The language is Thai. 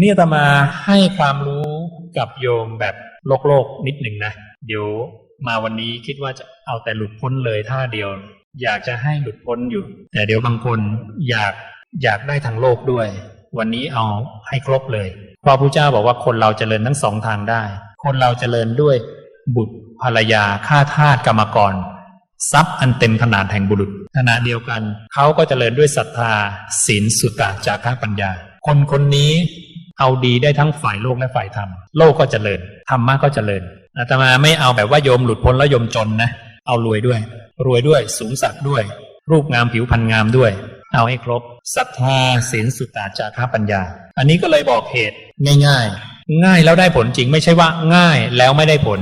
นี่ตมาให้ความรู้กับโยมแบบโลกโลกๆนิดหนึ่งนะ เดี๋ยวมาวันนี้คิดว่าจะเอาแต่หลุดพ้นเลยท่าเดียว อยากจะให้หลุดพ้นอยู่ แต่เดี๋ยวบางคนอยากอยากได้ทางโลกด้วย วันนี้เอาให้ครบเลยพระพระเจ้าบอกว่าคนเราเจริญทั้งสองทางได้ คนเราเจริญด้วยบุตรภรรยาข้าทาสกรรมกรทรัพย์อันเต็มขนาดแห่งบุรุษขณะเดียวกัน เขาก็เจริญด้วยศรัทธาศีลสุตตะจาระปัญญา คนคนนี้ เอาดีได้ทั้งฝ่ายโลกและฝ่ายธรรม โลกก็เจริญธรรมะก็เจริญอาตมาไม่เอาแบบว่าโยมหลุดพ้นแล้วโยมจนนะเอารวยด้วย รวยด้วยสูงสักดิ์ด้วย รูปงามผิวพรรณงามด้วย เอาให้ครบศรัทธาศีลสุตตาจาระปัญญา อันนี้ก็เลยบอกเหตุง่าย ๆ ง่ายแล้วได้ผลจริงไม่ใช่ว่าง่ายแล้วไม่ได้ผล